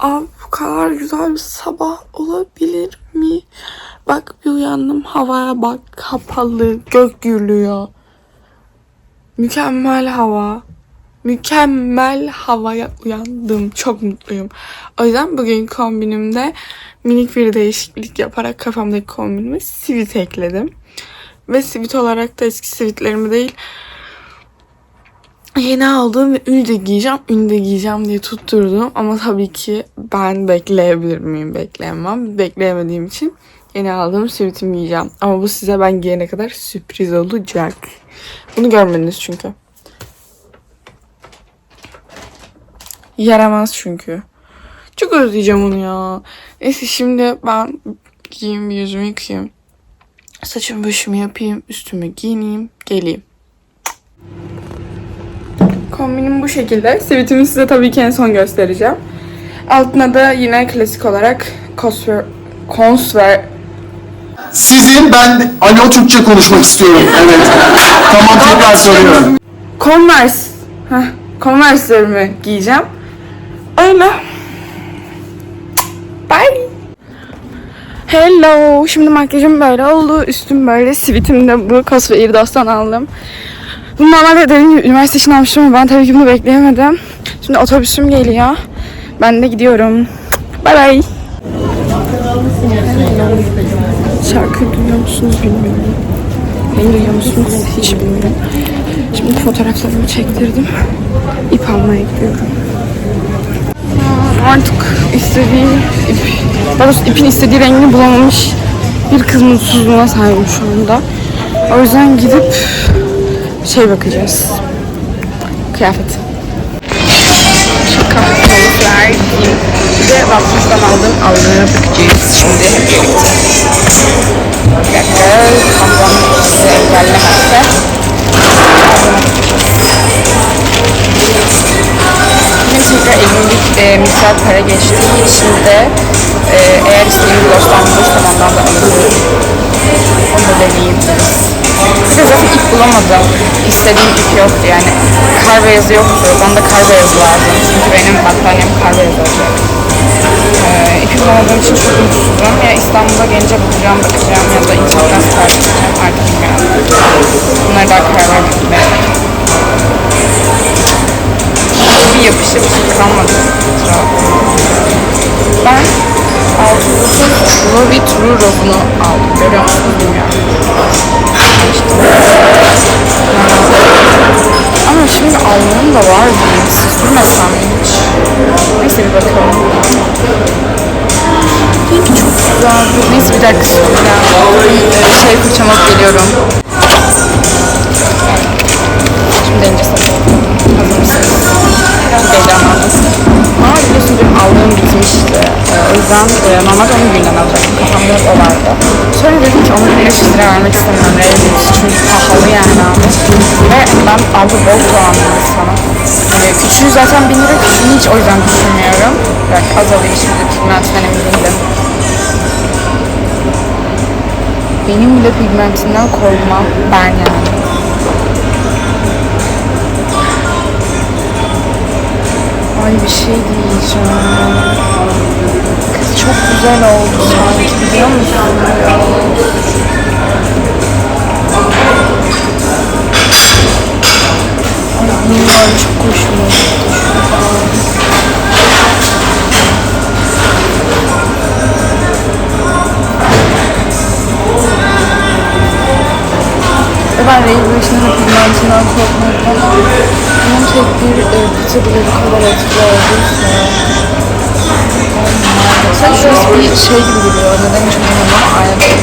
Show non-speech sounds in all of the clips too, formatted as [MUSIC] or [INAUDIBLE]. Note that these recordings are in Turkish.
Abi bu kadar güzel bir sabah olabilir mi? Bak bir uyandım havaya bak kapalı gök gürlüyor. Mükemmel hava. Mükemmel havaya uyandım. Çok mutluyum. O yüzden bugün kombinimde minik bir değişiklik yaparak kafamdaki kombinime sivit ekledim. Ve sivit olarak da eski sivitlerimi değil yeni aldığım ve ünlü de giyeceğim, ünlü de giyeceğim diye tutturdum. Ama tabii ki ben bekleyebilir miyim? Bekleyemem. Bekleyemediğim için yeni aldığım sivitimi giyeceğim. Ama bu size ben giyene kadar sürpriz olacak. Bunu görmediniz çünkü. Yaramaz çünkü. Çok özleyeceğim onu ya. Neyse şimdi ben giyeyim, yüzümü yıkayayım. Saçımı başımı yapayım, üstümü giyineyim, geleyim. Kombinim bu şekilde. Sivitimi size tabii ki en son göstereceğim. Altına da yine klasik olarak Cosver, Consver, Sizin ben alo Türkçe konuşmak istiyorum. Evet. [LAUGHS] tamam tekrar soruyorum. Converse, heh, Converse'lerimi giyeceğim. Öyle. Bye. Hello. Şimdi makyajım böyle oldu. Üstüm böyle. Sivitim de bu. Cosver Iridos'tan aldım. Bunu normalde dediğim gibi üniversite için almıştım ama ben tabii ki bunu bekleyemedim. Şimdi otobüsüm geliyor. Ben de gidiyorum. Bye bye. Şarkı duyuyor musunuz bilmiyorum. Beni duyuyor musunuz hiç bilmiyorum. Şimdi fotoğraflarımı çektirdim. İp almaya gidiyorum. Artık istediğim ip, daha doğrusu ipin istediği rengini bulamamış bir kız mutsuzluğuna sahibim şu anda. O yüzden gidip şey bakacağız. Kıyafet. Tavuklar giyeyim. Bir de Watsons'tan aldığım algılara bakacağız şimdi hep birlikte. Bir dakika. Tampon size engellemezse. Elime bir e, miktar para geçtiği için de e, eğer gloss'tan bulursam ondan da alırım. Onu da deneyeyim. Bir de zaten ip bulamadım. İstediğim ip yoktu yani. Kar beyazı yoktu. Bana da kar beyazı lazım. Çünkü benim battaniyem kar beyazı olacak. Ee, bulamadığım için çok mutsuzum. Ya İstanbul'a gelince bulacağım, bakacağım ya da internetten sipariş edeceğim. Artık bilmiyorum. Bunlara daha karar vermedim. Bir yapış yapış kalmadı. Ben 609 Ruby True Rose'unu aldım. Görüyor musunuz bilmiyorum. Ama zaten 1000 lira. Hiç o yüzden düşünmüyorum. Bak az alayım şimdi pigmentinden emin değilim. Benim bile pigmentinden korkmam ben yani. Ay bir şey diyeceğim. Kız çok güzel oldu sanki biliyor musun? Şey gibi duruyor. Neden ama aynı değil.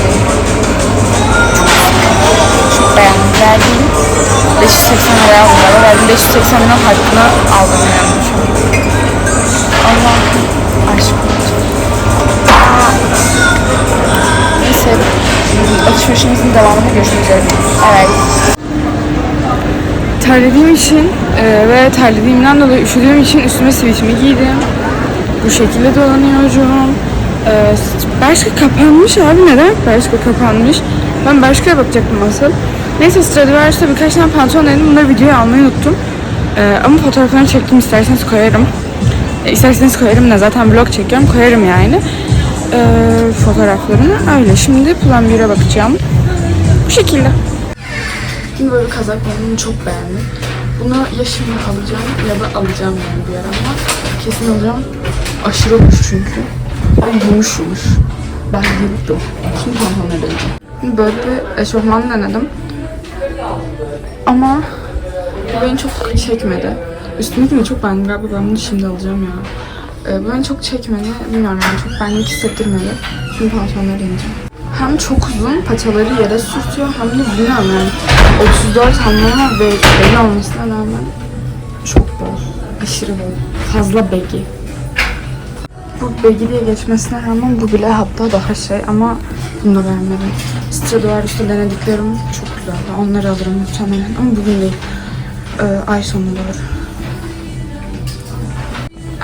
Çok beğendim. Verdiğim 580 liraya aldım. galiba. Verdiğim 580 lira hakkını aldım yani şu an. Allah'ım aşk olsun. Neyse. Alışverişimizin devamında görüşmek üzere. Evet. Terlediğim için e, ve terlediğimden dolayı üşüdüğüm için üstüme sivitimi giydim. Bu şekilde dolanıyorum. E, Bershka kapanmış abi neden? Bershka kapanmış. Ben Bershka'ya bakacaktım asıl. Neyse Stradivarius'ta birkaç tane pantolon denedim. Bunları videoya almayı unuttum. E, ama fotoğraflarını çektim isterseniz koyarım. E, isterseniz koyarım da zaten vlog çekiyorum. Koyarım yani. E, fotoğraflarını. Öyle. Şimdi Plan 1'e bakacağım. Bu şekilde. Şimdi böyle kazaklarını çok beğendim. Bunu ya şimdi alacağım ya da alacağım yani bir ara ama kesin alacağım. Aşırı hoş çünkü. Ve yumuş yumuş. Ben yıldım. Şimdi pantolonları deneyeceğim. Böyle bir eşofman denedim. Ama beni çok çekmedi. Üstündekini de çok beğendim. Galiba ben bunu şimdi alacağım ya. Ee, beni çok çekmedi. Bilmiyorum yani çok benlik hissettirmedi. Şimdi pantolonları deneyeceğim. Hem çok uzun, paçaları yere sürtüyor hem de bilmiyorum yani 34 anlama ve belli olmasına rağmen çok bol. Aşırı bol. Fazla begi. Bu diye geçmesine rağmen bu bile hatta daha şey ama bunu da beğenmedim. Stradivarius'ta üstü denediklerim çok güzeldi. Onları alırım muhtemelen ama bugün değil. Ee, ay sonu olur.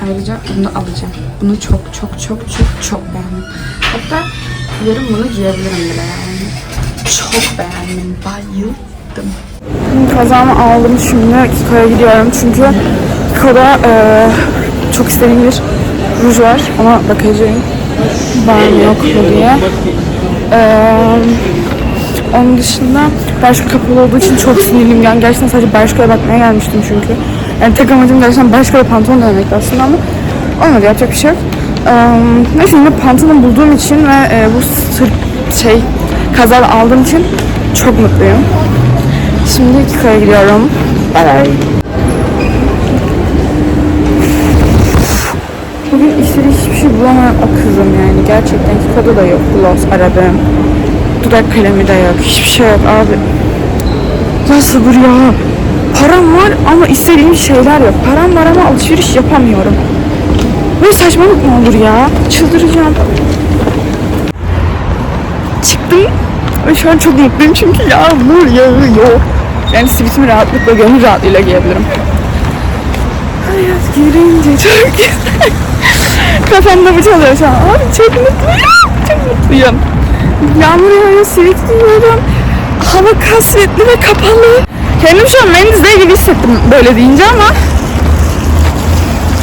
Ayrıca bunu alacağım. Bunu çok çok çok çok çok beğendim. Hatta yarın bunu giyebilirim bile yani. Çok beğendim. Bayıldım. Kazağımı aldım şimdi Kiko'ya gidiyorum çünkü Kiko'da eee, çok istediğim bir ruj var ona bakacağım. Var mı yok mu diye. Eee, onun dışında Bershka kapalı olduğu için çok sinirliyim. Yani gerçekten sadece Bershka'ya bakmaya gelmiştim çünkü. Yani tek amacım gerçekten Bershka'da pantolon denemekti aslında ama olmadı yapacak bir şey yok. Neyse yine pantolon bulduğum için ve e, bu sır şey kazal aldığım için çok mutluyum. Şimdi Kiko'ya gidiyorum. Bye bye. Bugün istediği hiçbir şey bulamayan o kızım yani. Gerçekten Kiko'da da yok gloss aradım. Dudak kalemi de yok. Hiçbir şey yok abi. Ya sabır ya. Param var ama istediğim şeyler yok. Param var ama alışveriş yapamıyorum. Böyle saçmalık mı olur ya? Çıldıracağım. Çıktım ve şu an çok mutluyum çünkü yağmur yağıyor. Yani sivitimi rahatlıkla, gönül rahatlığıyla giyebilirim. Hayat girince çok güzel. Kafamda bu çalıyor şu an. Abi çok mutluyum. Çok mutluyum. Yağmur yağıyor, sivit giyiyorum. Hava kasvetli ve kapalı. Kendimi şu an Mendiz'le gibi hissettim böyle deyince ama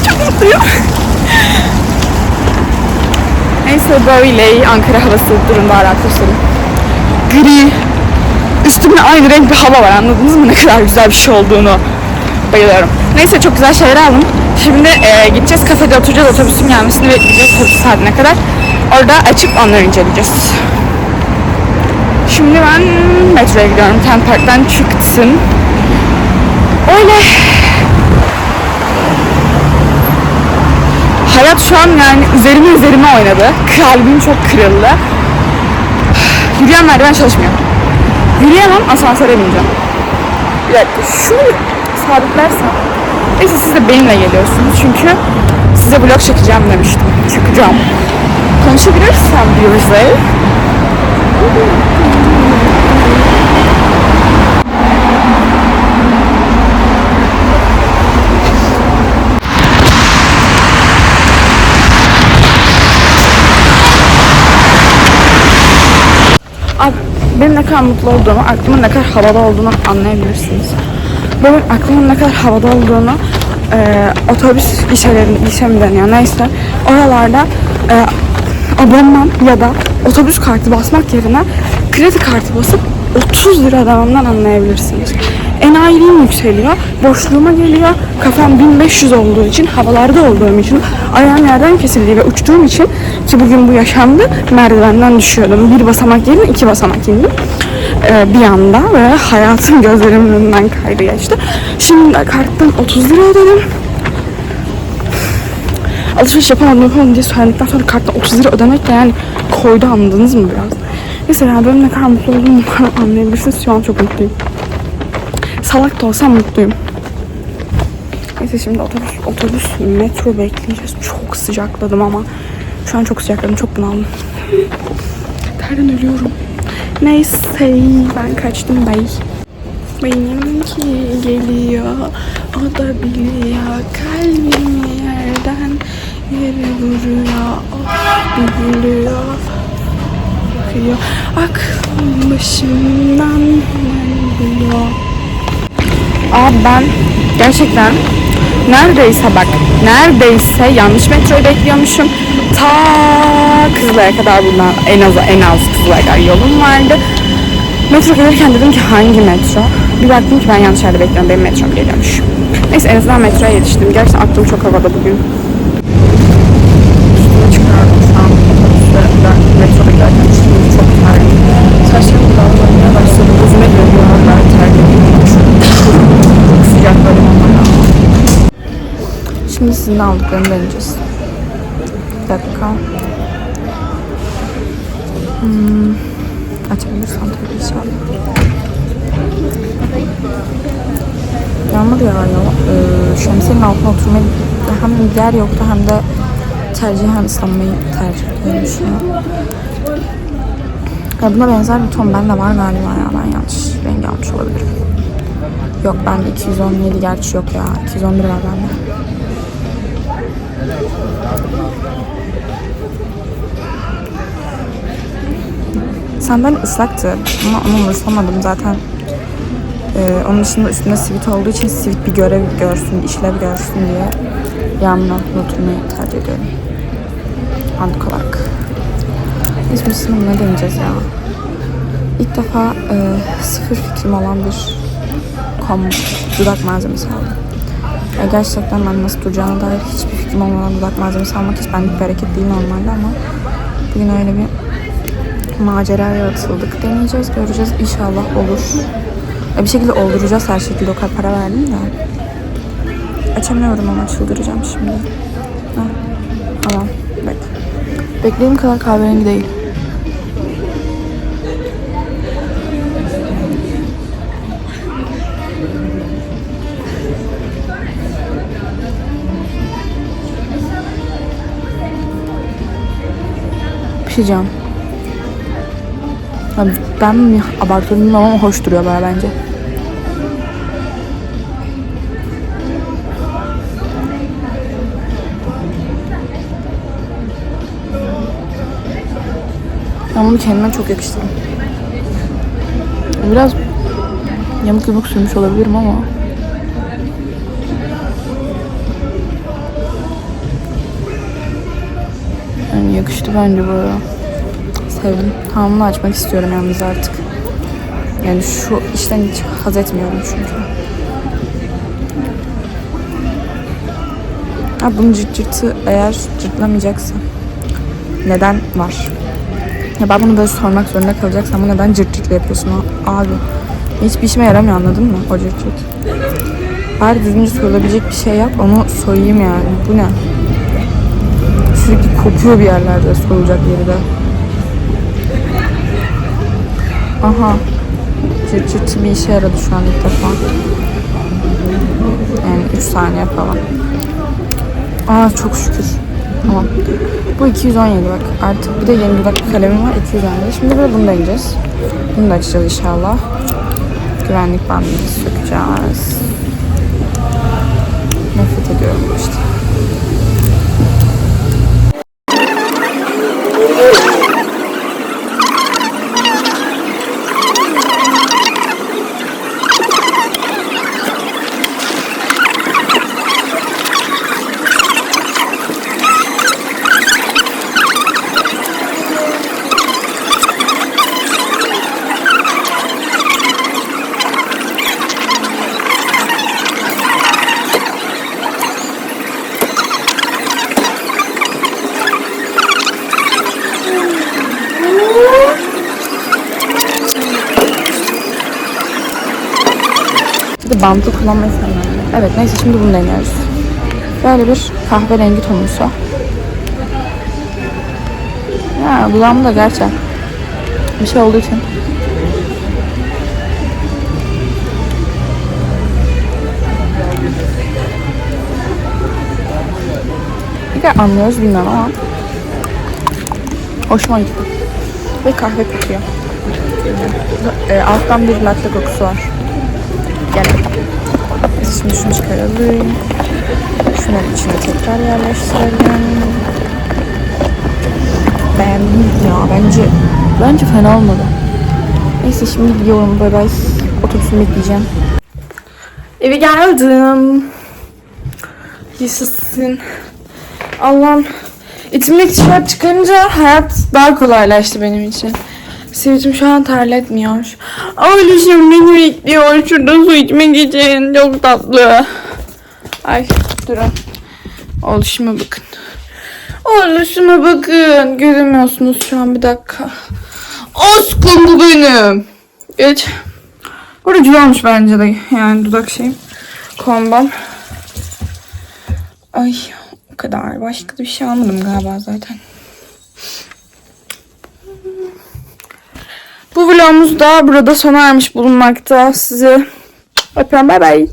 çok mutluyum. Neyse böyle Ankara havası durumda arkadaşlarım. Gri. Üstümde aynı renk bir hava var anladınız mı ne kadar güzel bir şey olduğunu. Bayılıyorum. Neyse çok güzel şeyler aldım. Şimdi e, gideceğiz kafede oturacağız otobüsün gelmesini bekleyeceğiz otobüs saatine kadar. Orada açıp onları inceleyeceğiz. Şimdi ben metroya gidiyorum. Kent Park'tan çıktım. Öyle. Hayat şu an yani üzerime üzerime oynadı. Kalbim çok kırıldı. Yürüyen merdiven çalışmıyor. Yürüyemem asansöre bineceğim. Bir dakika şunu sabitlersem. Neyse siz de benimle geliyorsunuz çünkü size vlog çekeceğim demiştim. Çıkacağım. Konuşabilirsem. Abi benim ne kadar mutlu olduğumu, aklımın ne kadar havada olduğunu anlayabilirsiniz. Benim aklımın ne kadar havada olduğunu e, otobüs gişelerinde, gişe mi neyse oralarda e, abonman ya da otobüs kartı basmak yerine kredi kartı basıp 30 lira ödememden anlayabilirsiniz. Enayiliğim yükseliyor, boşluğuma geliyor, kafam 1500 olduğu için, havalarda olduğum için, ayağım yerden kesildiği ve uçtuğum için ki bugün bu yaşandı, merdivenden düşüyordum. Bir basamak yerine iki basamak indim ee, bir anda ve hayatım gözlerimin önünden kaydı geçti. Şimdi karttan 30 lira ödedim. Alışveriş yapamadım yapamadım diye söyledikten sonra karttan 30 lira ödemek de yani koydu anladınız mı biraz? Mesela benim ne kadar mutlu olduğumu [LAUGHS] bu anlayabilirsiniz. Şu an çok mutluyum. Salak da olsam mutluyum. Neyse şimdi otobüs, otobüs, metro bekleyeceğiz. Çok sıcakladım ama şu an çok sıcakladım, çok bunaldım. Terden ölüyorum. Neyse ben kaçtım bay. Benimki geliyor, o da biliyor. Kalbimi yerden yere vuruyor, oh gülüyor, bakıyor, aklım başımdan hemen biliyor. Abi ben gerçekten Neredeyse bak, neredeyse yanlış metroyu bekliyormuşum. Ta Kızılay'a kadar bundan en az en az Kızılay'a kadar yolum vardı. Metro gelirken dedim ki hangi metro? Bir baktım ki ben yanlış yerde bekliyorum. Benim metrom geliyormuş. Neyse en azından metroya yetiştim. Gerçekten aklım çok havada bugün. Üstüme çıkardım şu an otobüslerimden. Metroda giderken şimdi çok terliyim. Saçlarım dağılmaya başladı. Gözüme görüyor. Ben terliyim. Çok sıcak böyle onlara. Şimdi sizin aldıklarını deneyeceğiz. Bir dakika. Hmm. Açabilirsem tabii inşallah. Yağmur yağıyor. Ee, şemsiyenin altına oturmayı hem yer yoktu hem de tercihen ıslanmayı tercih şu an. Ya buna benzer bir ton bende var galiba ya. Ben yanlış rengi almış olabilirim. Yok bende 217 gerçi yok ya. 211 var bende. Sandalye ıslaktı ama onu umursamadım zaten. Ee, onun dışında üstünde sivit olduğu için sivit bir görev görsün, işlev görsün diye yanına oturmayı tercih ediyorum. Anlık olarak. Sınıf ne deneyeceğiz ya? İlk defa e, sıfır fikrim olan bir kom dudak malzemesi aldım. Ya gerçekten ben nasıl duracağına dair hiçbir fikrim olmadan dudak malzemesi almak hiç benlik bir hareket değil normalde ama bugün öyle bir maceraya atıldık. Deneyeceğiz, göreceğiz. İnşallah olur. Bir şekilde olduracağız her şekilde. O kadar para verdim de. Açamıyorum ama çıldıracağım şimdi. Ha. Tamam. Bek. Beklediğim kadar kahverengi değil. Ya ben mi abartıyorum ama hoş duruyor baya bence. Ben bunu kendime çok yakıştırdım. Biraz yamuk yumuk sürmüş olabilirim ama yani yakıştı bence bu Sevdim. Tamamını açmak istiyorum yalnız artık. Yani şu işten hiç haz etmiyorum çünkü. Ha bunun cırt cırtı eğer cırtlamayacaksa neden var? Ya ben bunu böyle sormak zorunda kalacaksam ama neden cırt cırtla yapıyorsun abi? Hiçbir işime yaramıyor anladın mı o cırt cırt? Bari düzgünce sorulabilecek bir şey yap onu soyayım yani. Bu ne? Sürekli kopuyor bir yerlerde soyulacak yeri de. Aha. Cırt cırt bir işe yaradı şu an ilk defa. Yani 3 saniye falan. Aa çok şükür. Tamam. Bu 217 bak. Artık bir de yeni dudak kalemim var 217. Şimdi böyle bunu deneyeceğiz. Bunu da açacağız inşallah. Güvenlik bandını sökeceğiz. Nefret ediyorum işte. Bantı kullanmayı sevmem. Evet neyse şimdi bunu deniyoruz. Böyle bir kahverengi tonusu. Ya dudağımda gerçi bir şey olduğu için. Bir de anlıyoruz bilmiyorum ama hoşuma gitti. Ve kahve kokuyor. E, alttan bir latte kokusu var. Biz şimdi şunu çıkaralım. Şunları içine tekrar yerleştirelim. Beğendim ya bence. Bence fena olmadı. Neyse şimdi gidiyorum. Bay bay. Otobüsümü bekleyeceğim. Eve geldim. Yaşasın. Allah'ım. İçimdeki tişört çıkarınca hayat daha kolaylaştı benim için. Sivitim şu an terletmiyor. Oğluşum beni bekliyor. Şurada su içmek için. Çok tatlı. Ay durun. Oğluşuma bakın. Oğluşuma bakın. Göremiyorsunuz şu an bir dakika. Aşkım bu benim. Geç. Burada güzel olmuş bence de. Yani dudak şeyim. Kombam. Ay o kadar. Başka bir şey almadım galiba zaten. Bu vlogumuz da burada sona ermiş bulunmakta. Sizi öpüyorum. Bay bay.